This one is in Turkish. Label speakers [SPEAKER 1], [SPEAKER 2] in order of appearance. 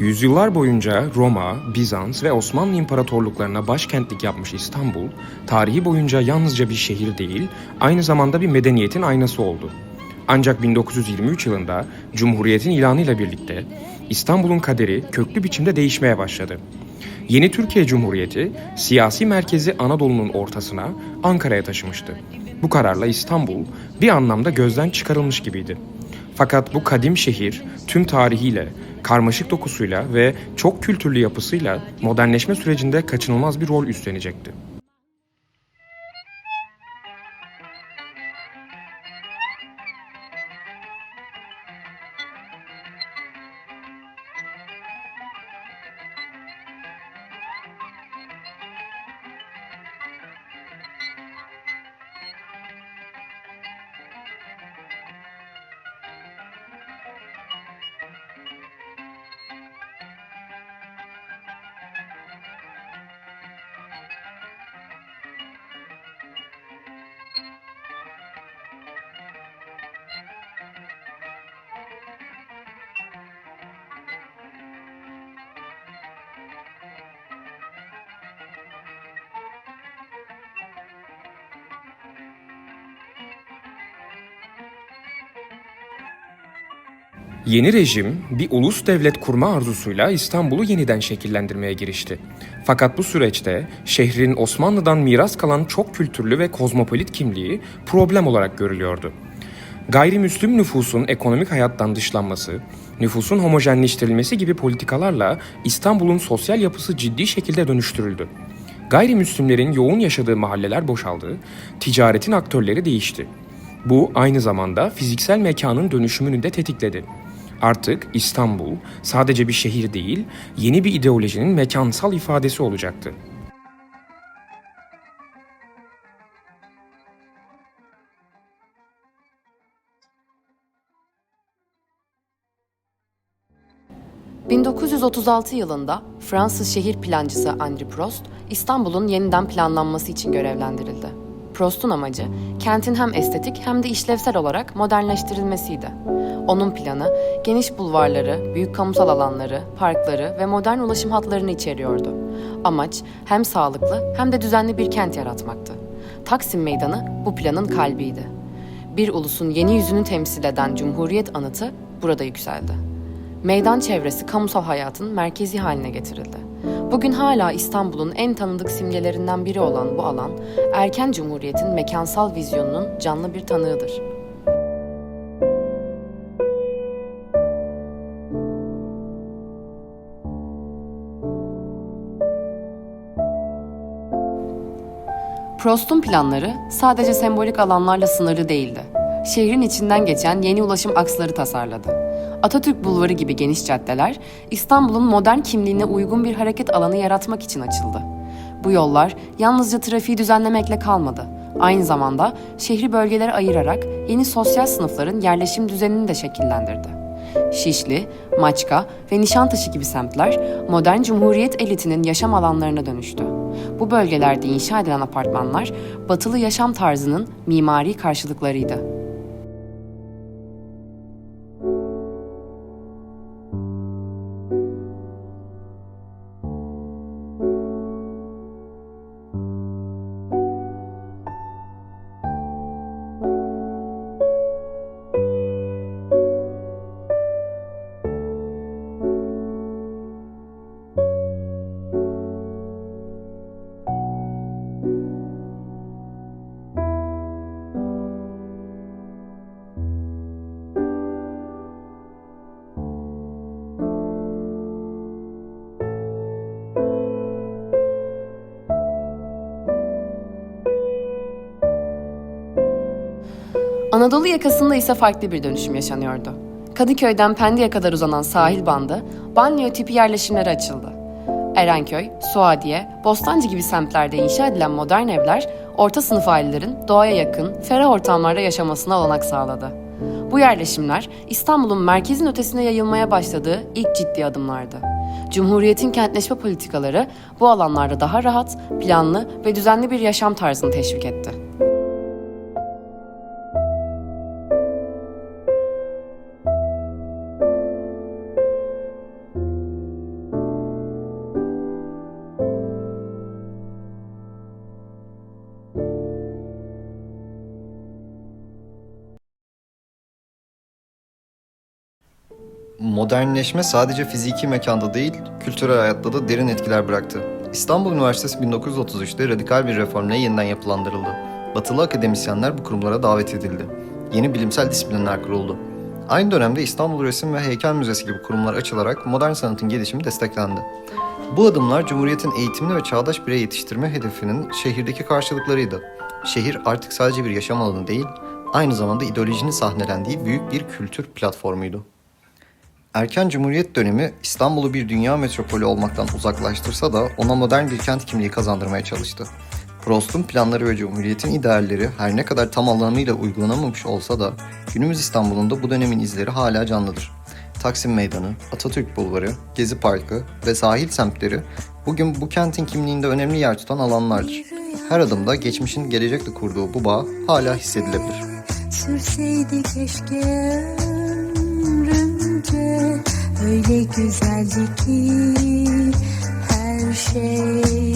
[SPEAKER 1] Yüzyıllar boyunca Roma, Bizans ve Osmanlı İmparatorluklarına başkentlik yapmış İstanbul, tarihi boyunca yalnızca bir şehir değil, aynı zamanda bir medeniyetin aynası oldu. Ancak 1923 yılında Cumhuriyet'in ilanıyla birlikte İstanbul'un kaderi köklü biçimde değişmeye başladı. Yeni Türkiye Cumhuriyeti siyasi merkezi Anadolu'nun ortasına Ankara'ya taşımıştı. Bu kararla İstanbul bir anlamda gözden çıkarılmış gibiydi. Fakat bu kadim şehir tüm tarihiyle, karmaşık dokusuyla ve çok kültürlü yapısıyla modernleşme sürecinde kaçınılmaz bir rol üstlenecekti. Yeni rejim bir ulus devlet kurma arzusuyla İstanbul'u yeniden şekillendirmeye girişti. Fakat bu süreçte şehrin Osmanlı'dan miras kalan çok kültürlü ve kozmopolit kimliği problem olarak görülüyordu. Gayrimüslim nüfusun ekonomik hayattan dışlanması, nüfusun homojenleştirilmesi gibi politikalarla İstanbul'un sosyal yapısı ciddi şekilde dönüştürüldü. Gayrimüslimlerin yoğun yaşadığı mahalleler boşaldı, ticaretin aktörleri değişti. Bu aynı zamanda fiziksel mekanın dönüşümünü de tetikledi. Artık İstanbul sadece bir şehir değil, yeni bir ideolojinin mekansal ifadesi olacaktı.
[SPEAKER 2] ...1936 yılında Fransız şehir plancısı Henri Prost, İstanbul'un yeniden planlanması için görevlendirildi. Prost'un amacı, kentin hem estetik hem de işlevsel olarak modernleştirilmesiydi. Onun planı, geniş bulvarları, büyük kamusal alanları, parkları ve modern ulaşım hatlarını içeriyordu. Amaç, hem sağlıklı hem de düzenli bir kent yaratmaktı. Taksim Meydanı bu planın kalbiydi. Bir ulusun yeni yüzünü temsil eden Cumhuriyet anıtı burada yükseldi. Meydan çevresi kamusal hayatın merkezi haline getirildi. Bugün hala İstanbul'un en tanıdık simgelerinden biri olan bu alan, erken cumhuriyetin mekansal vizyonunun canlı bir tanığıdır. Prost'un planları sadece sembolik alanlarla sınırlı değildi. Şehrin içinden geçen yeni ulaşım aksları tasarladı. Atatürk Bulvarı gibi geniş caddeler, İstanbul'un modern kimliğine uygun bir hareket alanı yaratmak için açıldı. Bu yollar yalnızca trafiği düzenlemekle kalmadı. Aynı zamanda şehri bölgelere ayırarak yeni sosyal sınıfların yerleşim düzenini de şekillendirdi. Şişli, Maçka ve Nişantaşı gibi semtler modern cumhuriyet elitinin yaşam alanlarına dönüştü. Bu bölgelerde inşa edilen apartmanlar batılı yaşam tarzının mimari karşılıklarıydı. Anadolu yakasında ise farklı bir dönüşüm yaşanıyordu. Kadıköy'den Pendik'e kadar uzanan sahil bandı, banliyö tipi yerleşimlere açıldı. Erenköy, Suadiye, Bostancı gibi semtlerde inşa edilen modern evler, orta sınıf ailelerin doğaya yakın, ferah ortamlarda yaşamasına olanak sağladı. Bu yerleşimler İstanbul'un merkezin ötesine yayılmaya başladığı ilk ciddi adımlardı. Cumhuriyetin kentleşme politikaları bu alanlarda daha rahat, planlı ve düzenli bir yaşam tarzını teşvik etti.
[SPEAKER 3] Modernleşme sadece fiziki mekanda değil, kültürel hayatta da derin etkiler bıraktı. İstanbul Üniversitesi 1933'te radikal bir reformla yeniden yapılandırıldı. Batılı akademisyenler bu kurumlara davet edildi. Yeni bilimsel disiplinler kuruldu. Aynı dönemde İstanbul Resim ve Heykel Müzesi gibi kurumlar açılarak modern sanatın gelişimi desteklendi. Bu adımlar Cumhuriyet'in eğitimli ve çağdaş birey yetiştirme hedefinin şehirdeki karşılıklarıydı. Şehir artık sadece bir yaşam alanı değil, aynı zamanda ideolojinin sahnelendiği büyük bir kültür platformuydu. Erken Cumhuriyet dönemi İstanbul'u bir dünya metropolü olmaktan uzaklaştırsa da ona modern bir kent kimliği kazandırmaya çalıştı. Prost'un planları ve Cumhuriyet'in idealleri her ne kadar tam anlamıyla uygulanamamış olsa da günümüz İstanbul'unda bu dönemin izleri hala canlıdır. Taksim Meydanı, Atatürk Bulvarı, Gezi Parkı ve sahil semtleri bugün bu kentin kimliğinde önemli yer tutan alanlardır. Her adımda geçmişin gelecekle kurduğu bu bağ hala hissedilebilir.
[SPEAKER 4] Sürseydi keşke ömrümce Öyle güzeldi ki her şey